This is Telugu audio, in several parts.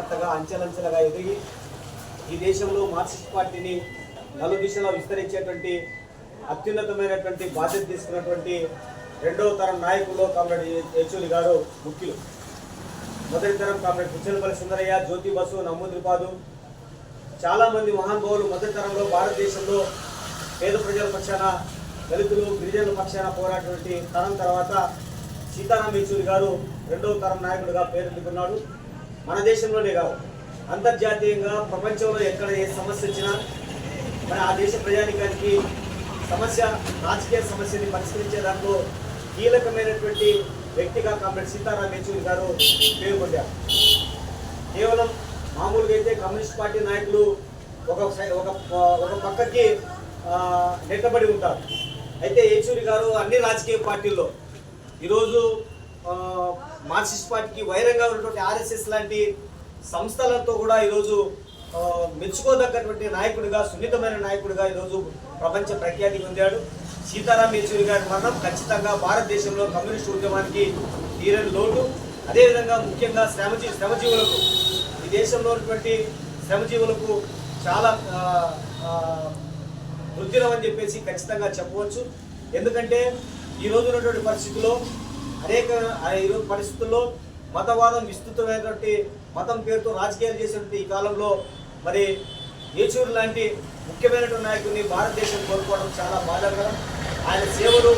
కార్యకర్తగా అంచెలంచెలుగా ఎదిగి ఈ దేశంలో మార్క్సిస్ట్ పార్టీని నలు దిశలో విస్తరించేటువంటి అత్యున్నతమైనటువంటి బాధ్యత తీసుకున్నటువంటి రెండవ తరం నాయకుల్లో కామ్రేడ్ యచూరి గారు ముఖ్యులు. మొదటి తరం కామ్రేడ్ పుచ్చలపల్లి సుందరయ్య జ్యోతి బసు నమ్మూద్రిపాదు చాలామంది మహానుభావులు మొదటి తరంలో భారతదేశంలో పేద ప్రజల పక్షాన దళితులు గిరిజనుల పక్షాన పోరాటటువంటి తరం తర్వాత సీతారాం యేచూరి గారు రెండవ తరం నాయకుడిగా పేరెత్తుకున్నాడు. మన దేశంలోనే కాదు అంతర్జాతీయంగా ప్రపంచంలో ఎక్కడ ఏ సమస్య వచ్చినా మన ఆ దేశ ప్రజానికానికి సమస్య రాజకీయ సమస్యని పరిష్కరించే దాంట్లో కీలకమైనటువంటి వ్యక్తిగా కామ్రేడ్ సీతారాం యేచూరి గారు పేరు పొందారు కేవలం మామూలుగా అయితే కమ్యూనిస్ట్ పార్టీ నాయకులు ఒక సై- ఒక ఒక పక్కకి నెట్టబడి ఉంటారు. అయితే యేచూరి గారు అన్ని రాజకీయ పార్టీల్లో ఈరోజు మార్క్సిస్ట్ పార్టీకి వైరంగా ఉన్నటువంటి ఆర్ఎస్ఎస్ లాంటి సంస్థలతో కూడా ఈరోజు మెచ్చుకోదగ్గటువంటి నాయకుడిగా సున్నితమైన నాయకుడిగా ఈరోజు ప్రపంచ ప్రఖ్యాతి పొందాడు. సీతారాం యేచూరి గారి మరణం ఖచ్చితంగా భారతదేశంలో కమ్యూనిస్ట్ ఉద్యమానికి తీరని లోటు. అదేవిధంగా ముఖ్యంగా శ్రమజీ శ్రమజీవులకు ఈ దేశంలో ఉన్నటువంటి శ్రమజీవులకు చాలా ఆ, వృద్ధిరం అని చెప్పేసి ఖచ్చితంగా చెప్పవచ్చు. ఎందుకంటే ఈ రోజు ఉన్నటువంటి పరిస్థితుల్లో అనేక ఆ పరిస్థితుల్లో మతవాదం విస్తృతమైనటువంటి మతం పేరుతో రాజకీయాలు చేసినటువంటి ఈ కాలంలో మరి యేచూరు లాంటి ముఖ్యమైనటువంటి నాయకుడిని భారతదేశం కోరుకోవడం చాలా బాధాకరం. ఆయన సేవలు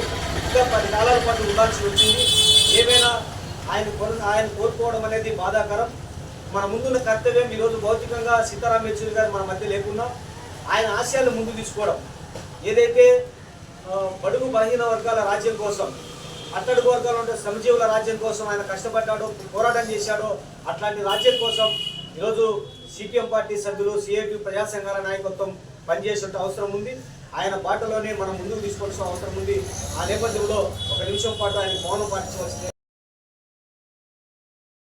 ఇంకా పది కాలాల పాటు ఉండాల్సి వచ్చింది. ఏమైనా ఆయన కొన ఆయన కోరుకోవడం అనేది బాధాకరం. మన ముందున్న కర్తవ్యం ఈరోజు భౌతికంగా సీతారాం యేచూరి గారు మన మధ్య లేకుండా ఆయన ఆశయాలు ముందు తీసుకోవడం. ఏదైతే బడుగు బలహీన వర్గాల రాజ్యం కోసం అట్టడుగు వర్గాలు ఉండే శ్రమజీవుల రాజ్యం కోసం ఆయన కష్టపడ్డాడు పోరాటం చేశాడో. అట్లాంటి రాజ్యం కోసం ఈరోజు సిపిఎం పార్టీ సభ్యులు సిఐటి ప్రజా సంఘాల నాయకత్వం పనిచేసే అవసరం ఉంది. ఆయన బాటలోనే మనం ముందుకు తీసుకోవాల్సిన అవసరం ఉంది. ఆ నేపథ్యంలో ఒక నిమిషం పాటు ఆయన మౌనం పాటించవలసింది.